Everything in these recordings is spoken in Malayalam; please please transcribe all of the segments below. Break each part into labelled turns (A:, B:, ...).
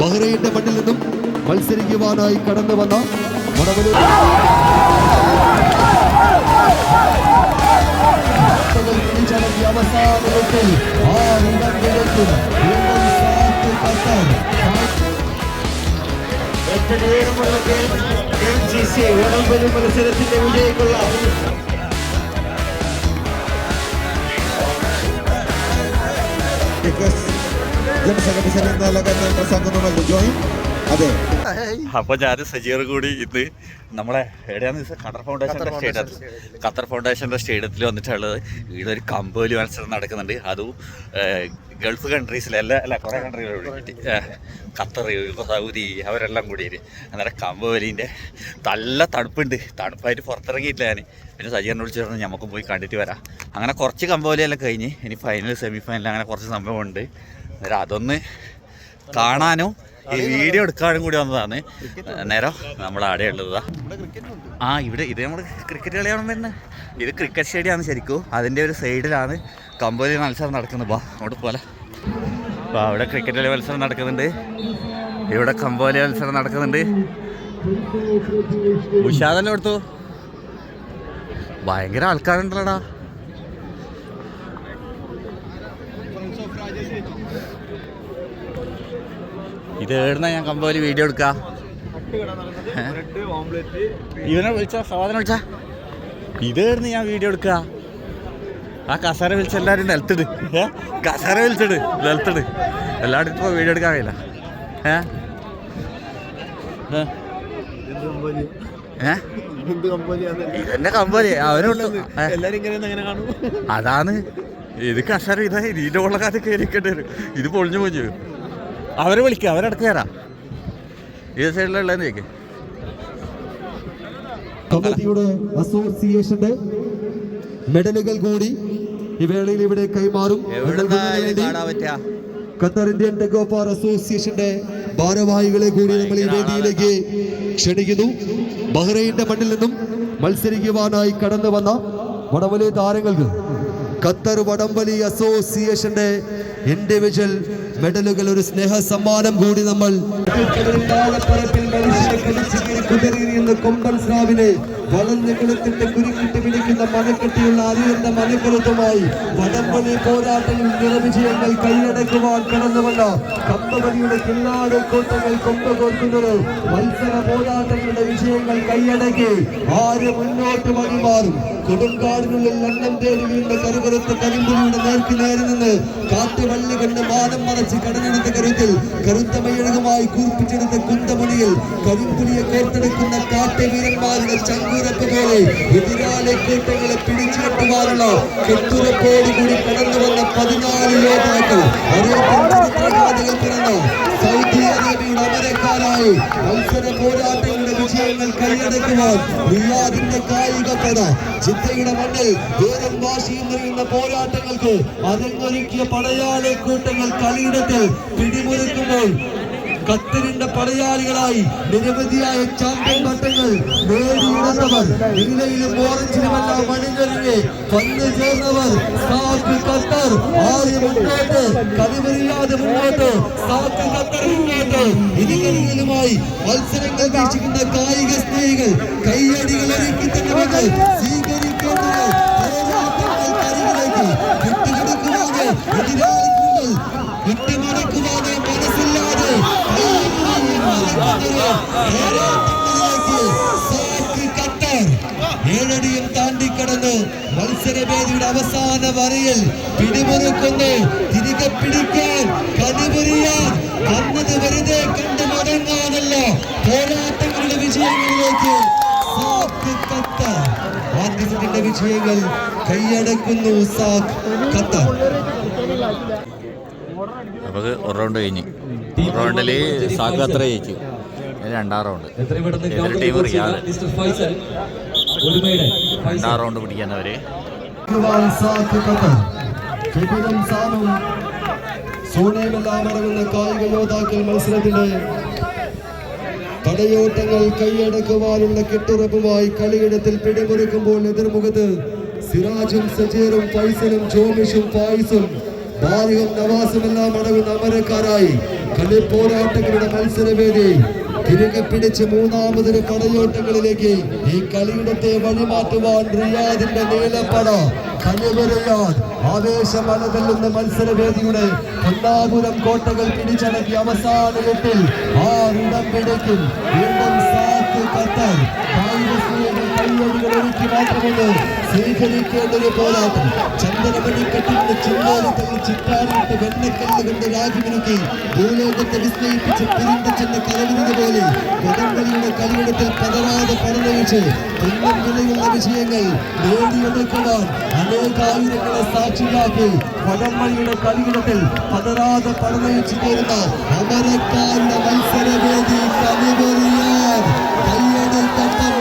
A: ബഹ്റൈന്റെ മണ്ണിൽ നിന്നും മത്സരിക്കുവാനായി കടന്നു വന്ന വടവലൂർ പിടിച്ചടക്കിയ അവസാന വെട്ടിൽ ആറിടം കിഴക്കും വീണ്ടും സാത്ത് ഖത്തർ
B: ഏറ്റവും ഉയരമുള്ള എം ജി സി വടംവലി മത്സരത്തിന്റെ വിജയിക്കുള്ള
C: ജനസംഘ
D: അപ്പൊ ഞാൻ സജീർ കൂടി ഇത് നമ്മളെ എവിടെയാന്ന് വെച്ചാൽ ഖത്തർ ഫൗണ്ടേഷന്റെ സ്റ്റേഡിയത്തിൽ ഖത്തർ ഫൗണ്ടേഷന്റെ സ്റ്റേഡിയത്തിൽ വന്നിട്ടുള്ളത് ഇവിടെ ഒരു കമ്പോലി മത്സരം നടക്കുന്നുണ്ട്. അതും ഗൾഫ് കൺട്രീസിലെ എല്ലാ അല്ല കുറേ കൺട്രികൾ കൂടി ഖത്തർ സൗദി അവരെല്ലാം കൂടിയിട്ട് അന്നേരം കമ്പോലിന്റെ നല്ല തണുപ്പുണ്ട്. തണുപ്പായിട്ട് പുറത്തിറങ്ങിയിട്ടില്ല ഞാൻ പിന്നെ സജീറിനെ വിളിച്ചു പറഞ്ഞാൽ നമുക്ക് പോയി കണ്ടിട്ട് വരാം. അങ്ങനെ കുറച്ച് കമ്പോലിയെല്ലാം കഴിഞ്ഞ് ഇനി ഫൈനൽ സെമി ഫൈനൽ അങ്ങനെ കുറച്ച് സംഭവമുണ്ട്. അന്നേരം അതൊന്ന് കാണാനും ഈ വീഡിയോ എടുക്കാനും കൂടി വന്നതാണ്. നേരം നമ്മൾ അവിടെ ഉള്ളതാ. ആ ഇവിടെ ഇത് നമ്മൾ ക്രിക്കറ്റ് കളിയാണ് വരുന്നത്. ഇത് ക്രിക്കറ്റ് സ്റ്റേഡിയമാണ് ശരിക്കും. അതിന്റെ ഒരു സൈഡിലാണ് കമ്പോലി മത്സരം നടക്കുന്നത്. ബാ അങ്ങോട്ട് പോലെ. അപ്പോൾ അവിടെ ക്രിക്കറ്റ് കളി മത്സരം നടക്കുന്നുണ്ട്. ഇവിടെ കമ്പോലി മത്സരം നടക്കുന്നുണ്ട്. ഉഷാദല്ലേ എടുത്തു ഭയങ്കര ആൾക്കാരുണ്ടല്ലോടാ. ഇത് എവിടുന്ന ഞാൻ കമ്പോലി വീഡിയോ എടുക്കാം? ഇവനെ വിളിച്ച? സഹോദരൻ വിളിച്ച? ഇത് എവിടുന്ന് ഞാൻ വീഡിയോ എടുക്കുക ആ കസാര വിളിച്ച എല്ലാവരും നിലത്തിട്. ഏ? കസാര വിളിച്ചിട് നിലത്തിട്. എല്ലാവരും ഇപ്പോൾ വീഡിയോ എടുക്കാൻ കഴിയില്ല. ഏ? എന്റെ കമ്പോലി
B: എല്ലാരും കാണും.
D: അതാണ്. ഇത് കസാര ഇതായി ഇതിന്റെ ഉള്ള കാര്യം കയറിക്കേണ്ടി വരും. ഇത് പൊളിഞ്ഞു പോയി അവരെ വിളിക്കുക അവരടക്ക് തരാം. ഏത് സൈഡിലുള്ളതെന്ന് ചോദിക്കേ.
A: കമ്മിറ്റിയുടെ അസോസിയേഷന്റെ മെഡലുകൾ കൂടി ഈ വേളയിൽ ഇവിടെ കൈമാറും. ഖത്തർ ഇന്ത്യൻ ടെഗോഫാർ അസോസിയേഷന്റെ ഭാരവാഹികളെ കൂടി നമ്മൾ ഈ വേദിയിലേക്ക് ക്ഷണിക്കുന്നു. ബഹ്റൈന്റെ മണ്ണിൽ നിന്നും മത്സരിക്കുവാനായി കടന്നു വന്ന വടംവലി താരങ്ങൾക്ക് ഖത്തർ വടംവലി അസോസിയേഷന്റെ ഇൻഡിവിജ്വൽ മെഡലുകൾ ഒരു സ്നേഹ സമ്മാനം കൂടി നമ്മൾ വളർന്ന് കിളുത്തിട്ട് കുരുക്കിട്ട് പിടിക്കുന്ന മനക്കെട്ടിയുള്ള അറിയുന്ന മനക്കെടുത്തുമായി വടംവലി പോരാട്ടങ്ങളിൽ നിറവിജയങ്ങൾ കൈയടക്കുവാൻ കടന്നുവന്ന കമ്പവലിയുടെ കിള്ളാട് കൂട്ടങ്ങൾ കൊമ്പ് കോർക്കുന്നത് മത്സര പോരാട്ടങ്ങളുടെ വിജയങ്ങൾ കൈയടക്കി ആര് മുന്നോട്ട് വഴിമാറും? കൊടുങ്കാടിനുള്ളിൽ എണ്ണം തേടി വീണ്ട കരുകരുത്ത കരിമ്പുലിയുടെ നേർക്ക് നേരെ നിന്ന് കാട്ടുവള്ളി കണ്ട് മാനം മറച്ച് കടഞ്ഞെടുത്ത കരുത്തിൽ കരുത്ത മയഴകുമായി കൂർപ്പിച്ചെടുത്ത കുന്തമണിയിൽ കരിമ്പുലിയെ കോർത്തെടുക്കുന്ന കാട്ടുവീരന്മാരുടെ ചങ്കുരപ്പ് പോലെ എതിരാളി കൂട്ടങ്ങളെ പിടിച്ചു കെട്ടുവാനുള്ള കെട്ടുറപ്പോട് കൂടി കടന്നു വന്ന പതിനാല് യോദ്ധാക്കൾ അറിയപ്പെടുന്ന പിറന്ന സൗദി അറേബ്യയുടെ അമരക്കാരായി മത്സര പോരാട്ടങ്ങളുടെ വിജയങ്ങൾ കൈയടക്കുവാൻ റിയാദിന്റെ കായിക കഥ. ചിത്തയുടെ മണ്ണിൽ വേദം വാശിയും നിറയുന്ന പോരാട്ടങ്ങൾക്ക് അരങ്ങൊരുക്കിയ പടയാളി കൂട്ടങ്ങൾ കളിയിടത്തിൽ പിടിമുറുക്കുമ്പോൾ ഖത്തറിന്റെ പടയാളികളായി നിരവധിയായ ചാമ്പ്യൻ പട്ടങ്ങൾ നേടിയിടുന്നവർ നീലയിലും ഓറഞ്ചിലുമെല്ലാം അണിഞ്ഞൊരുങ്ങി വന്നു ചേർന്നവർ മുന്നോട്ട് മുന്നോട്ട് മുന്നോട്ട് മത്സരങ്ങൾ വീക്ഷിക്കുന്ന കായിക സ്നേഹികൾ കൈയടികൾ ഒരുക്കി തന്നെ പോരാട്ടങ്ങൾ കരികിലേക്ക് ഏഴടിയും താണ്ടിക്കടന്ന് മത്സരവേദിയുടെ അവസാന വരയിൽ പിടിമുറുക്കുന്നു തിരികെ പിടിക്കാൻ കണിപുരിയാൻ വന്നത് വെറുതെ കണ്ട് മടങ്ങാനല്ല പോരാട്ടങ്ങളുടെ വിജയങ്ങളിലേക്ക് ആദ്യത്തിന്റെ വിജയങ്ങൾ കൈയടക്കുന്നു
D: അപ്പോൾ ഒരു റൗണ്ട് കഴിഞ്ഞ്. റൗണ്ടിൽ സാഗ് അത്ര ജയിച്ചു. രണ്ടാം റൗണ്ട്. എതിർ ടീം റിയാൽ രണ്ടാം റൗണ്ട്
A: പിടിക്കാൻ അവർ. സോണിയുമെല്ലാം അടങ്ങുന്ന കായിക യോദ്ധാക്കൾ മത്സരത്തിന്റെ തടയോട്ടങ്ങൾ കൈയടക്കുവാനുള്ള കെട്ടുറപ്പുമായി കളിയിടത്തിൽ പിടിമുറുക്കുമ്പോൾ എതിർമുഖത്ത് സിറാജും സജീറും ഫൈസലും ജോമിഷും ഫായിസും നവാസും എല്ലാം അടങ്ങുന്ന അമരക്കാരായി കളി പോരാട്ടങ്ങളുടെ മത്സരവേദി. തിരികെ പിടിച്ച് മൂന്നാമതൊരു പടയോട്ടങ്ങളിലേക്ക് ഈ കളിയിടത്തെ വഴിമാറ്റുവാൻ റിയാദിന്റെ നീലപ്പട. തല്ലുന്ന മത്സരവേദിയുടെ കൊല്ലാപുരം കോട്ടകൾ പിടിച്ചടക്കി അവസാന എട്ടിൽ ആറിടം പിടിക്കും. വീണ്ടും സാത്ത് ഒരുക്കി മാത്രമൊന്ന് സ്വീകരിക്കേണ്ട ഒരു പോരാട്ടം ചന്ദനമണി കെട്ടിന്റെ തള്ളി ചിറ്റാറിയിട്ട് വെണ്ണക്കല്ല് കൊണ്ട് രാജുവിനുക്കി ഭൂലോകത്തെ വിസ്മയിപ്പിച്ച് പിരിന്തച്ചെന്ന കലവിരുന്നത് പോലെ വടംവലിയുടെ കളിയിടത്തിൽ പതരാതെ പടനയിച്ച് തുന്നം വിലയുള്ള വിഷയങ്ങൾ നേടിയെടുക്കുവാൻ അനേകായിരങ്ങളെ സാക്ഷിയാക്കി വടംവലിയുടെ കളിയിടത്തിൽ പതരാതെ പടനയിച്ചു കയറുന്ന അമരക്കാരുടെ മത്സരവേദി കയ്യടൽ തട്ടം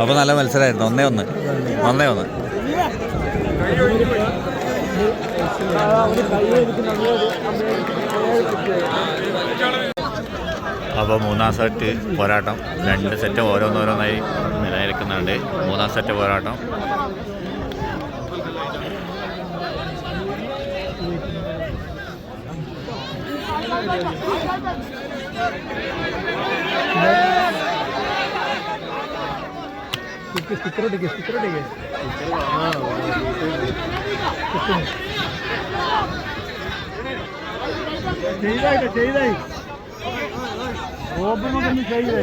D: അപ്പോൾ നല്ല മത്സരമായിരുന്നു ഒന്നേ ഒന്ന്. ഒന്നേ ഒന്ന്. അപ്പോൾ മൂന്നാം സെറ്റ് പോരാട്ടം. രണ്ട് സെറ്റ് ഓരോന്നോരോന്നായി നിലനിൽക്കുന്നുണ്ട്. മൂന്നാം സെറ്റ് പോരാട്ടം.
B: इसके स्टिकर उठेगे स्टिकर उठेगे
A: चाहिए चाहिए वो भी मगर नहीं चाहिए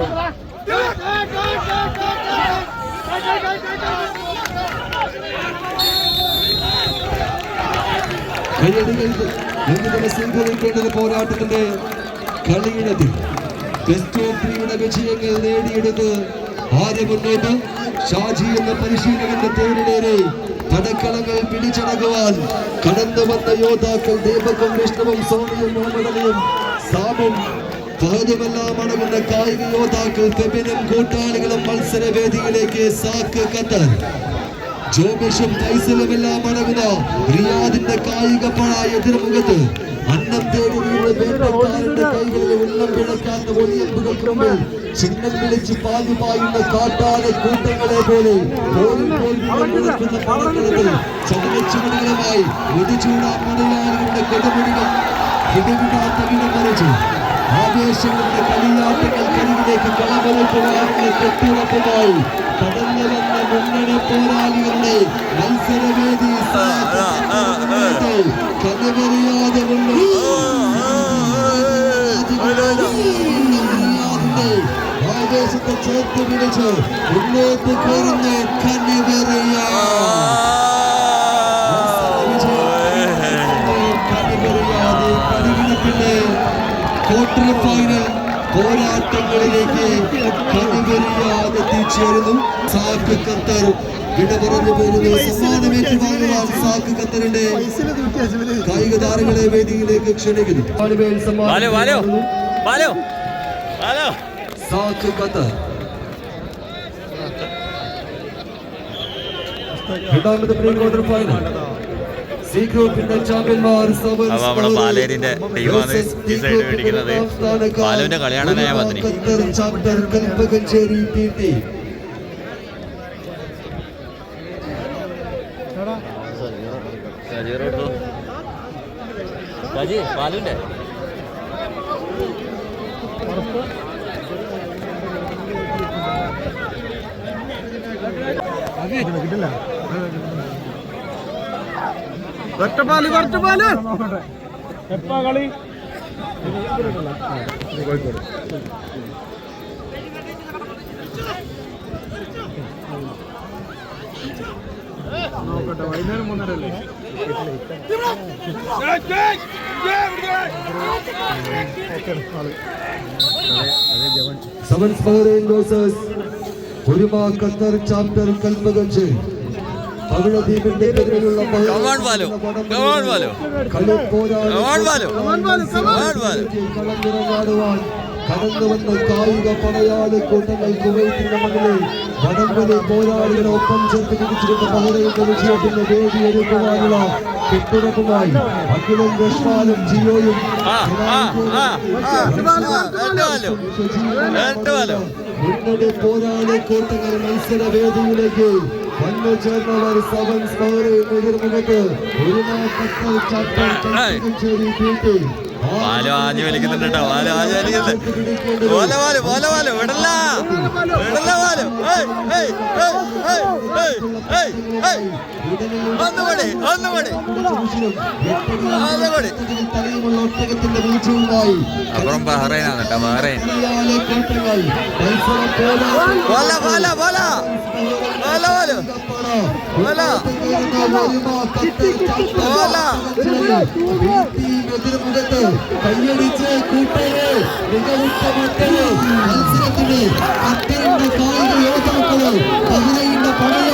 A: എന്തിനെ സ്വീകരിക്കേണ്ടത് പോരാട്ടത്തിന്റെ കളിയിടത്തിൽ ടെസ്റ്റ് ഓഫ് വിജയങ്ങൾ നേടിയെടുത്ത് ആദ്യ മുന്നോട്ട് ഷാജി എന്ന പരിശീലകന്റെ തേരിലേറെ പടക്കളങ്ങൾ പിടിച്ചടക്കുവാൻ കടന്നു വന്ന യോദ്ധാക്കൾ ദീപകും വിഷ്ണുവും സോണിയും മുഹമ്മദലിയും സാമും ഫഹദുമെല്ലാം അടങ്ങുന്ന കായിക യോദ്ധാക്കൾ ഫെബിനും കൂട്ടാളികളും മത്സരവേദിയിലേക്ക് സാക്ക് ഖത്തർ ജോബിഷും ഫൈസലുമെല്ലാം അടങ്ങുന്ന റിയാദിന്റെ കായിക പഴ എതിർമുഖത്ത് അന്നം തേടി വീണ് വേട്ടക്കാരന്റെ കൈകളിൽ ഉള്ളം പിഴക്കാത്ത ഒളിയമ്പുകൾക്ക് മുമ്പിൽ ചിഹ്നം വിളിച്ച് പാതി പായുന്ന കാട്ടാന കൂട്ടങ്ങളെ പോലെ പടക്കളത്തിൽ ചതലച്ചുവടുകളുമായി കൊടുമുടികൾ കിടകിടാത്ത വിടമറിച്ച് ആവേശങ്ങളുടെ കളിയാട്ടങ്ങൾ കരികിലേക്ക് കളവലപ്പുവാനുള്ള കെട്ടുറപ്പുമായി കടന്നു വന്ന മുന്നണി പോരാളികളുടെ മത്സരവേദി കഥപറിയാതെ ആവേശത്തെ ചേർത്ത് പിടിച്ച് മുന്നോട്ട് കയറുന്ന കനിവറിയാ ക്വാർട്ടർ ഫൈനൽ പോരാട്ടങ്ങളിലേക്ക് കണിവരിയാതെ എത്തിച്ചേരുന്നു സാക്ക് ഖത്തർ വിട പറഞ്ഞു പോകുന്നു സമ്മാനം ഏറ്റുവാങ്ങുവാൻ സാക്ക് ഖത്തറിന്റെ കായിക താരങ്ങളെ വേദിയിലേക്ക് ക്ഷണിക്കുന്നു. സാക്ക് ഖത്തർ രണ്ടാമത് പ്രീ ക്വാർട്ടർ ഫൈനൽ സി ഗ്രൂപ്പിന്റെ ചാമ്പ്യന്മാർ സെവൻസ്
D: അപ്പൊ നമ്മുടെ പാലേരിന്റെ ടീമാണ് ഈ സൈഡ് മേടിക്കുന്നത്. പാലുവിന്റെ കളിയാണ്
A: ടി.
D: പാലുവിന്റെ
B: ഒറ്റപ്പാൽ ഒറ്റപ്പാൽ എപ്പാ കളി? കോഴിക്കോട് നോക്കട്ടെ വൈകുന്നേരം മൂന്നരല്ലേ
A: sevens Bahrain versus Oruma Qatar chapter കൽപ്പകഞ്ച്. പവിഴദ്വീപിന്റെ എതിരെയുള്ള കളത്തിറങ്ങാടുവാൻ കടന്നു വന്ന കായിക പടയാളി കൂട്ടങ്ങൾ കുവൈത്തിന്റെ മകളിൽ വടംവലി പോരാളികളെ ഒപ്പം ചേർത്ത് പിടിച്ചിരുന്ന ബഹ്റൈന്റെ വിജയത്തിന്റെ വേദി ഒരുക്കുവാനുള്ള പിന്തുണക്കുമായി അഖിലും രഷ്മാനും ജിയോയും മുന്നണി പോരാളി കൂട്ടങ്ങൾ മത്സര വേദിയിലേക്ക് വന്നു ചേർന്നവർ സെവൻ സ്കോറിൽ എതിർമുഖത്ത് ഒരു
D: വാലു ആഞ്ഞു വലിക്കുന്നുണ്ട് കേട്ടോ. വാലു ആഞ്ഞു വലിക്കുന്നുണ്ട്. വാല വാലു വാല വാലു വിടല്ല വിടല്ല
A: വാലു. ഒന്നുകൂടെ
D: ഒന്നുകൂടെ ഒന്നുകൂടെ കേട്ടോ ബഹ്റൈൻ.
A: വല വല മത്സരത്തിന് അത്തരന്റെ കായിക
D: പണയ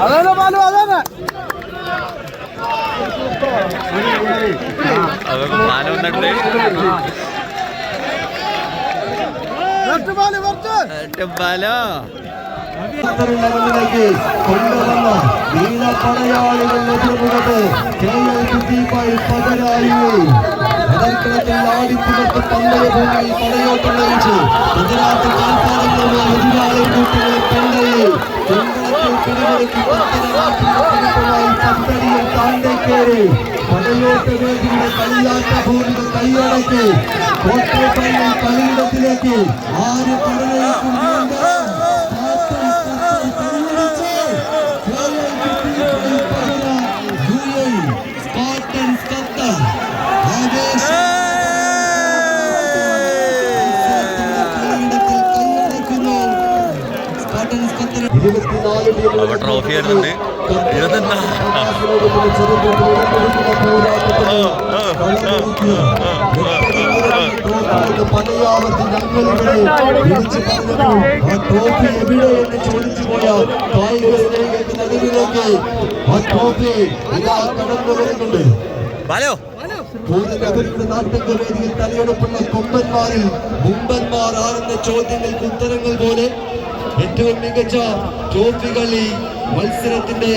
D: അതാണ്
A: ബാലു അതാണ് കൊണ്ടുവന്ന വീണ പടയാളികൾ എതിർമുഖത്ത് പകരായി. ആടിപ്പുറത്ത് പന്തയ ഭൂമിയിൽ പടയോട്ടം ലഭിച്ചു ഗുജറാത്ത് കാൽപ്പാടങ്ങളുമായി എതിരാളി കൂട്ടുകളെ പിടിവരുത്തി കസ്റ്റഡിയിൽ താണ്ടേക്കേറി പടയോട്ട് വേദിയുടെ കളിയാട്ട ഭൂമികൾ കൈയടക്കി കോട്ടയപ്പള്ളിയിൽ കളിയിടത്തിലേക്ക് ആര് പടവയെ
D: അപ്പോൾ ട്രോഫി
A: ആയിരുന്നുണ്ട്. ചോദിച്ചു ഹലോ
D: അവരുടെ
A: നാട്ടക വേദിയിൽ തലയെടുപ്പുള്ള കൊമ്പന്മാരിൽ ചോദ്യങ്ങൾക്ക് ഉത്തരങ്ങൾ പോലെ ഏറ്റവും മികച്ച ട്രോഫി കളി മത്സരത്തിന്റെ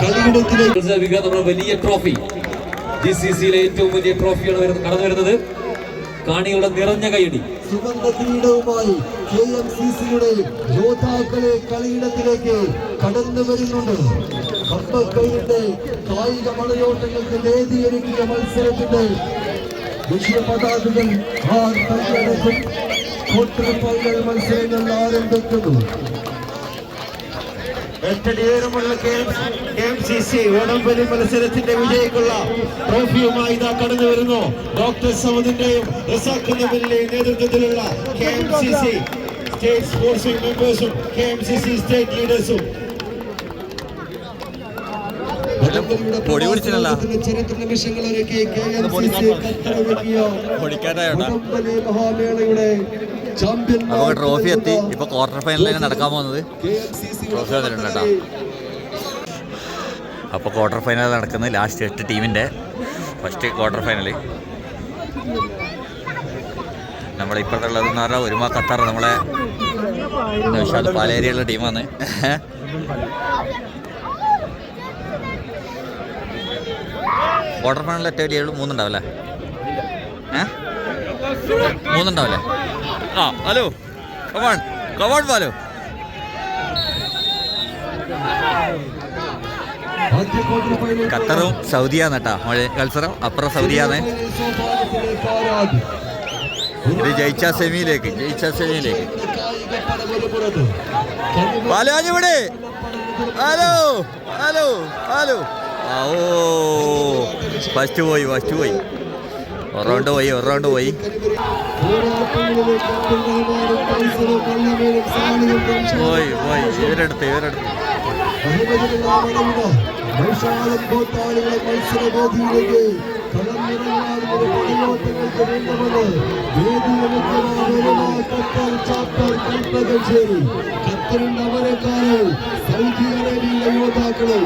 A: കളിയിടത്തിലേക്ക്.
E: വലിയ ട്രോഫി ജി സി സിയിലെ ഏറ്റവും വലിയ ട്രോഫിയാണ് വരുന്നത് കടന്നു വരുന്നത് കാണികളുടെ നിറഞ്ഞ കൈയടി
A: സുഗന്ധ കിരീടവുമായി കെ എം സി സിയുടെ യോദ്ധാക്കളെ കളിയിടത്തിലേക്ക് കടന്നു വരുന്നുണ്ട്. കപ്പക്കൈയുടെ കായിക മലയോട്ടങ്ങൾക്ക് വേദിയൊരുക്കിയ മത്സരത്തിന്റെ ദേശീയ പതാകകൾ ഫൈനൽ മത്സരങ്ങൾ ആരംഭിക്കുന്നു.
B: എട്ടടി ഉയരമുള്ള കെ എം സി സി വടംവലി മത്സരത്തിന്റെ വിജയിക്കുള്ള ട്രോഫിയുമായി ഇതാ കടന്നു വരുന്നു. ഡോക്ടർ സമദിന്റെയും റസാഖ് നബിലിന്റെയും നേതൃത്വത്തിലുള്ള K M C C. State sports മെമ്പേഴ്സും K M C C state ലീഡേഴ്സും.
D: പൊടി
A: സി ഖത്തറൊരുക്കിയ മഹാമേളയുടെ
D: നമുക്ക് ട്രോഫി എത്തി. ഇപ്പൊ ക്വാർട്ടർ ഫൈനലിലാണ് നടക്കാൻ പോകുന്നത്.
A: ട്രോഫി
D: വന്നിട്ടുണ്ട് കേട്ടോ. അപ്പോൾ ക്വാർട്ടർ ഫൈനൽ നടക്കുന്നത് ലാസ്റ്റ് എട്ട് ടീമിന്റെ ഫസ്റ്റ് ക്വാർട്ടർ ഫൈനൽ നമ്മുടെ ഒരുമ ഉള്ളതെന്ന് പറഞ്ഞാൽ ഒരുമ ഖത്തർ നമ്മളെ വിശാൽ പാലേരിയുള്ള ടീമാണ് ക്വാർട്ടർ ഫൈനലിൽ ഏറ്റവും വലിയ മൂന്നുണ്ടാവല്ലേ ഏ? മൂന്നുണ്ടാവല്ലേ ആ hello. Come on come on
A: വാലോ
D: ഖത്തറും സൗദിയാണ് കേട്ടാ. മഴ മത്സരം അപ്പുറം സൗദിയാണ് ഇത് ജയിച്ച സെമിയിലേക്ക് ജയിച്ച സെമിയിലേക്ക്. ബാലാജി ഇവിടെ ഹലോ ഹലോ ഹലോ. ഓ. ഫസ്റ്റ് പോയി ഫസ്റ്റ് പോയി. റൗണ്ട് പോയി റൗണ്ട് പോയി. പോയി പോയി. ഇവരെടുത്ത് ഇവരെടുത്ത് യോദ്ധാക്കളെ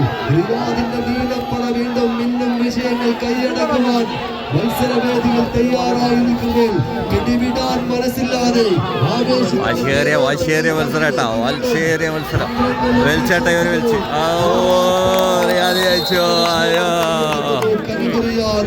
D: വീണ്ടും മിന്നും വിജയങ്ങൾ കൈയടക്കുവാൻ മത്സരവേദികൾ തയ്യാറായി നിൽക്കുമ്പോൾ പിടിവിടാൻ മനസ്സില്ലാതെ
A: വാശിയേറിയ വാശിയേറിയ മത്സരം കേട്ടോ. വാശിയേറിയ മത്സരം. വലിച്ചേട്ട ഇവർ വലിച്ചു റിയാദ് ജയിച്ചു. അയ്യോ.
D: കനകറിയാൻ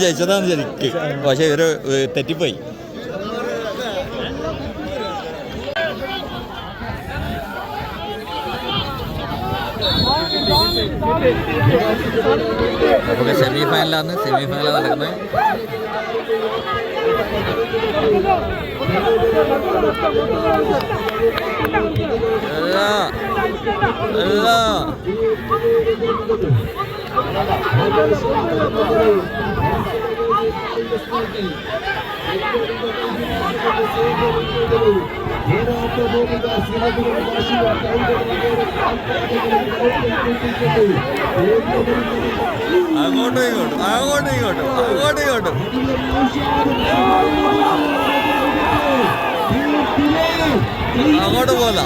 A: ജയിച്ചതാണ് ശരിക്ക് പക്ഷെ ഇവർ തെറ്റിപ്പോയി. നമുക്ക് സെമി ഫൈനലാണ് സെമി ഫൈനലാണ് നടക്കുന്നത്. അല്ല അല്ല അങ്ങോട്ടും ഇങ്ങോട്ടും അങ്ങോട്ടും ഇങ്ങോട്ടും അങ്ങോട്ടും ഇങ്ങോട്ടും. അങ്ങോട്ട് പോല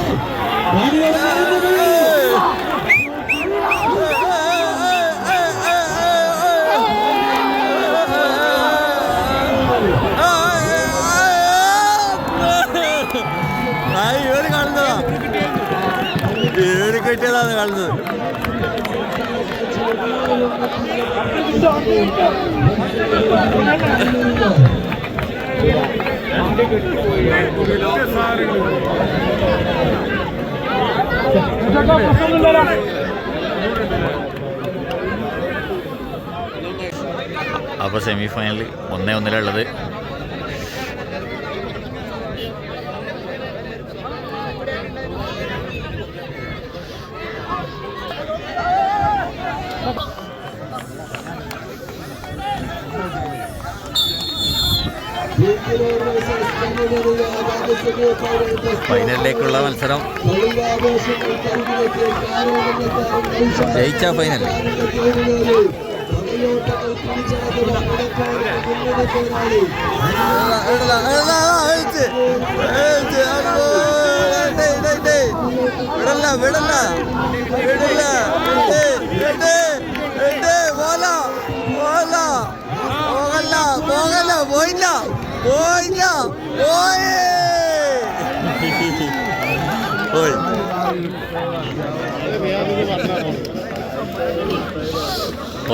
A: കിട്ടിയതാണ് കാണുന്നത്. അപ്പോൾ സെമി ഫൈനൽ ഒന്നേ ഒന്നിലുള്ളത് ഫൈനലിലേക്കുള്ള മത്സരം ജയിച്ച ഫൈനൽ വിടല്ല വിടല്ല വിടല്ല പോല പോകല്ല പോയില്ല പോയില്ല പോയി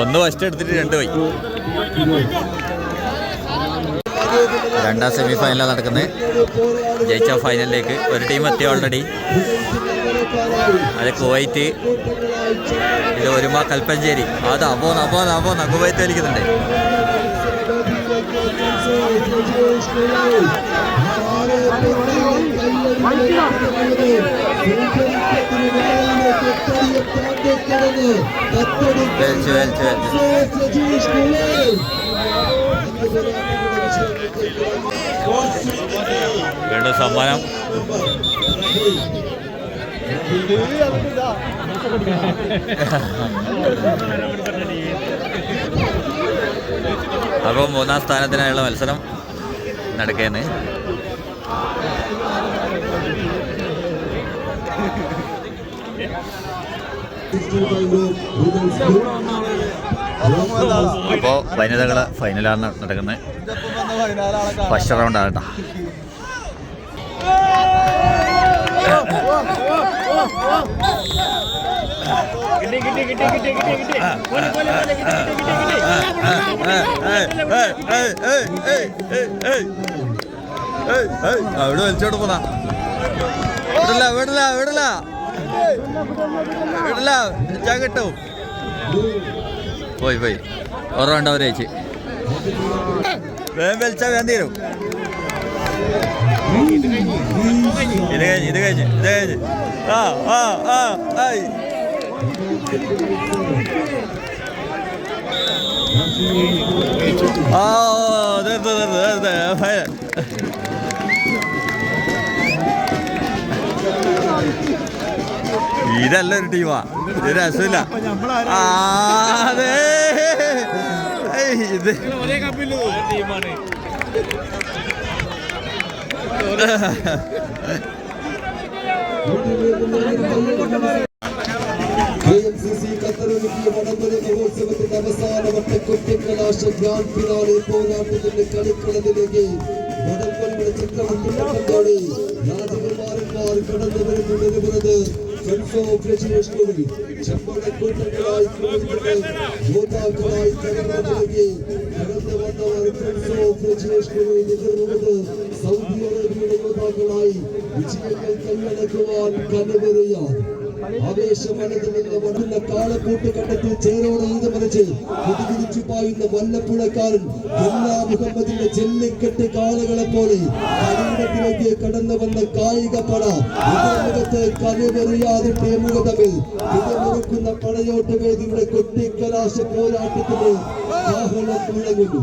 A: ഒന്ന് ഫസ്റ്റ് എടുത്തിട്ട് രണ്ട് പോയി. രണ്ടാം സെമി ഫൈനലാണ് നടക്കുന്നത് ജയിച്ച ഫൈനലിലേക്ക് ഒരു ടീം എത്തി ഓൾറെഡി അത് കുവൈറ്റ്. ഇത് ഒരുമ കൽപ്പഞ്ചേരി. അത് അപ്പോ അപ്പോ അപ്പോ കുവൈറ്റ് വലിക്കുന്നുണ്ട് വീണ്ടും സമ്മാനം അപ്പോൾ മൂന്നാം സ്ഥാനത്തിനായുള്ള മത്സരം
D: നടക്കുന്നത്. അപ്പോൾ വനിതകളെ ഫൈനലാണ് നടക്കുന്നത് ഫസ്റ്റ് റൗണ്ട് ആകട്ടാ അവിടെ വലിച്ചോട്ട് പോന്നാ. വിടില്ല വിടില്ല വിടില്ല വിടില്ല വിളിച്ചാ കിട്ടും. പോയി പോയി. ഓർമ്മ അവരെ ചേച്ചി വേഗം വലിച്ചാൽ വേഗം തീരും. ഇത് കഴിഞ്ഞ് ഇത് കഴിഞ്ഞ് ഇത് കഴിഞ്ഞ്. ആ ആ ആ ആയി. ആ ഇതല്ല ഒരു ടീമാ. ഇത് രസമില്ല. ആ, അതെ ഏയ്, ഇത്
A: KMCC ഖത്തറിലെത്തിയ വടംവലി മഹോത്സവത്തിന്റെ അവസാനവട്ട കുട്ടിക്കലാശ ഗ്രാൻഡ് ഫിനാലെ പോരാട്ടത്തിന്റെ കളിക്കളത്തിലേക്ക് വടംവലിയുടെ ചക്രവർത്തി പട്ടംകാളി രാജകുമാരന്മാർ കടന്നു വരുന്നു വരുന്നത് ഓഫ് രജിസ്ട്രി ചെമ്പടക്കൂട്ടങ്ങളായി യോദ്ധാക്കളായി കടന്നതിലേക്ക് കടന്നു വന്നവർ ഫ്രണ്ട്സ് ഓഫ് എതിർന്നത് സൗദി അറേബ്യയുടെ യോദ്ധാക്കളായി വിജയങ്ങൾ കൈയടക്കുവാൻ കനുവറിയാൻ ആവേശമനതുമെന്ന് കാളക്കൂട്ട് കണ്ടത്തിൽ ചേരോടെ ഈതമറിച്ച് കുതിരിച്ചു പായുന്ന വല്ലപ്പുഴക്കാരൻ എല്ലാ മുഹമ്മദിന്റെ ജല്ലിക്കെട്ട് കാളകളെ പോലെ ശരീരത്തിലേക്ക് കടന്നു വന്ന കായിക പട മുഖത്ത് കലവെറിയാതെ ടീമുകൾ തമ്മിൽ ഇതമുറുക്കുന്ന പടയോട്ട വേദിയുടെ കൊട്ടിക്കലാശ പോരാട്ടത്തിന് കാഹളം മുഴങ്ങുന്നു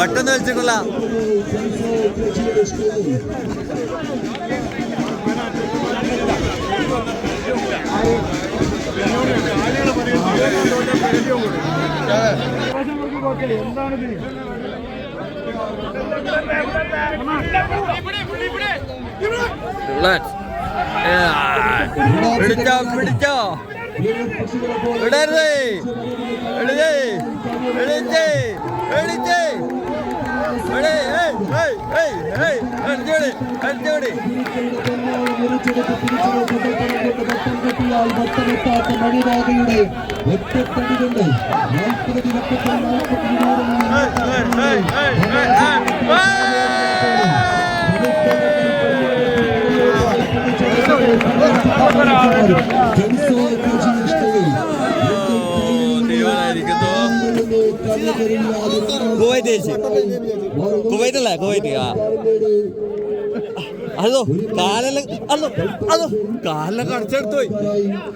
D: പെട്ടെന്ന് വലിച്ചിട്ടില്ല പിടിച്ചോ പിടിച്ചോ. വിടരുത് വിടരുത് വിളിച്ചേ വിളിച്ചേ
A: മണിരാഗയുടെ ഒറ്റപ്പടി കൊണ്ട് നാൽപ്പത് ദിനപ്പത്തിൽ
D: കുവൈറ്റ് ചേച്ചി കുവൈറ്റ് അല്ലേ കുവൈറ്റ് ആ. അതോ കാലെല്ലാം അതോ അതോ കാലെല്ലാം കടച്ചെടുത്ത് പോയി.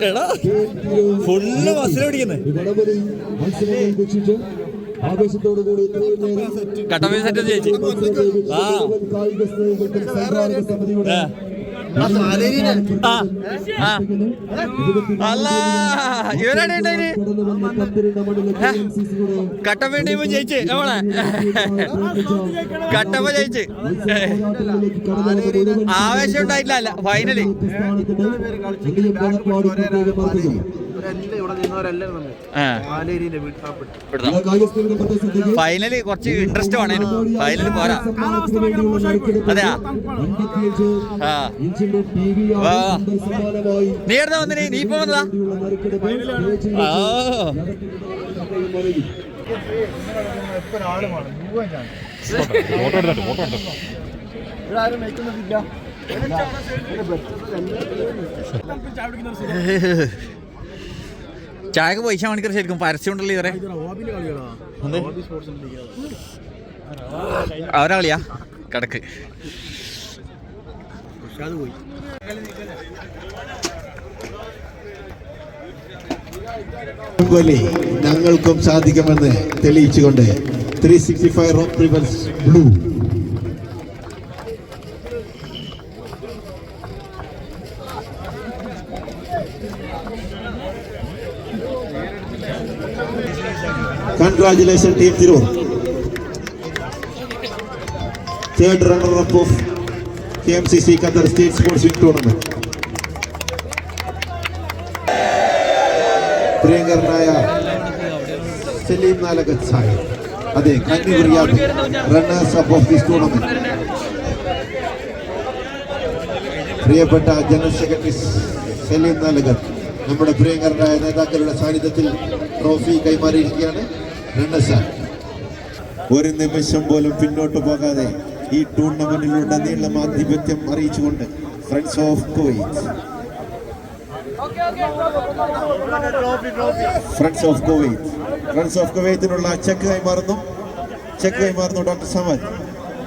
D: എടാ ഫുള്ള് ബസ്സിൽ പിടിക്കുന്നത്
A: വടംവലി മത്സരങ്ങൾ വീക്ഷിച്ച് ആവേശത്തോടുകൂടി ഇത്രയും നേരം
D: കട്ടപ്പ സെറ്റ് ചേച്ചി ആ. അല്ല ഇവരാണ് കട്ടപ്പ ടീമും ജയിച്ച് നമ്മളെ കട്ടപ്പ ജയിച്ച്. ആവേശം ഉണ്ടായിട്ടില്ല അല്ല
A: ഫൈനൽ
D: ഫൈനൽ കുറച്ച് ഇൻട്രസ്റ്റ് വേണേനു ഫൈനൽ പോരാ. അതെയാ? നീ എവിടെ വന്നിന് നീ ഇപ്പൊ വന്നതാ?
A: ഇവിടെ ആരും
D: ആ ചായക്ക് പൈസ മണിക്കൂർ ശരിക്കും പരസ്യം ഉണ്ടല്ലോ ഇവരെ? അവരാ കളിയാ? കിടക്ക്.
C: പോലെ ഞങ്ങൾക്കും സാധിക്കുമെന്ന് തെളിയിച്ചുകൊണ്ട് three sixty five റോപ്രിബൽസ് rivals blue runner up of K M C C Qatar state sports wing tournament പ്രിയങ്കരനായ സലീം നാലകത്ത് സാഹിബ് അതെ കന്നി runners up of this tournament പ്രിയപ്പെട്ട ജനറൽ സെക്രട്ടറി സലീം നാലകത്ത് നമ്മുടെ പ്രിയങ്കരനായ നേതാക്കളുടെ സാന്നിധ്യത്തിൽ ട്രോഫി കൈമാറിയിരിക്കുകയാണ്. ഒരു നിമിഷം പോലും പിന്നോട്ട് പോകാതെ ഈ ടൂർണമെന്റിലുടനീളം ആധിപത്യം അറിയിച്ചുകൊണ്ട് friends of Kuwait friends of Kuwait friends of കുവൈറ്റിനുള്ള cheque കൈമാറുന്നു ചെക്ക് കൈമാറുന്നു ഡോക്ടർ സമദ്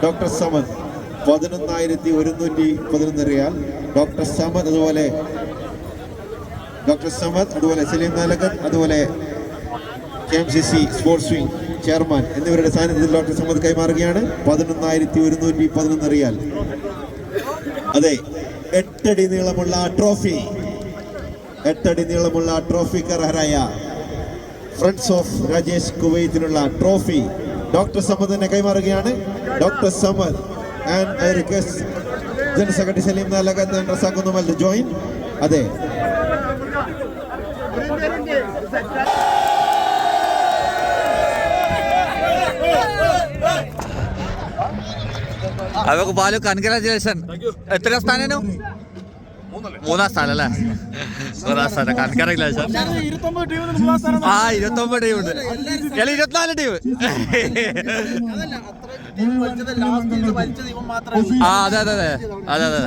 C: ഡോക്ടർ സമദ് പതിനൊന്നായിരത്തി ഒരുന്നൂറ്റി പതിനൊന്ന് റിയാൽ. ഡോക്ടർ സമദ് അതുപോലെ ഡോക്ടർ സമദ് അതുപോലെ സലീം നാലകൻ അതുപോലെ K M C C sports wing chairman എന്നിവരുടെ സാന്നിധ്യത്തിൽ ഡോക്ടർ സമദ് കൈമാറുകയാണ്. പതിനൊന്നായിരത്തി ഒരുന്നൂറ്റി പതിനൊന്ന് റിയാൽ. അതെ എട്ടടി നീളമുള്ള ട്രോഫി. എട്ടടി നീളമുള്ള ട്രോഫി ട്രോഫിക്ക് അർഹരായ ഫ്രണ്ട്സ് ഓഫ് രാജേഷ് കുവൈത്തിനുള്ള ട്രോഫി ഡോക്ടർ സമദ് തന്നെ കൈമാറുകയാണ്. Doctor Samad and general secretary Saleem Nalakath join അതെ.
D: അതൊക്കെ ബാലു കൺഗ്രാചുലേഷൻ എത്ര സ്ഥാനം മൂന്നാം സ്ഥാനം അല്ലേ? മൂന്നാം സ്ഥാനം. കൺഗ്രാചുലേഷൻ ആ ഇരുപത്തൊമ്പത് ടീം ഉണ്ട്. അല്ല ഇരുപത്തിനാല് ടീം ആ അതെ അതെ. അതെ അതെ അതെ.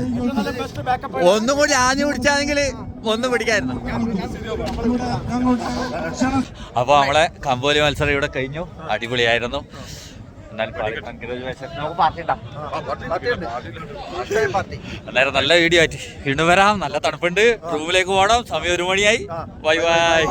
D: ഒന്നും കൂടി ആഞ്ഞു പിടിച്ചാണെങ്കിൽ ഒന്നും പിടിക്കായിരുന്നു. അപ്പൊ നമ്മളെ കമ്പോലി മത്സരം ഇവിടെ കഴിഞ്ഞു. അടിപൊളിയായിരുന്നു. അന്നേരം നല്ല വീഡിയോ ആയിട്ട്. വീണ്ടും വരാം. നല്ല തണുപ്പുണ്ട്. റൂമിലേക്ക് പോകണം. സമയം ഒരു മണിയായി. Bye bye.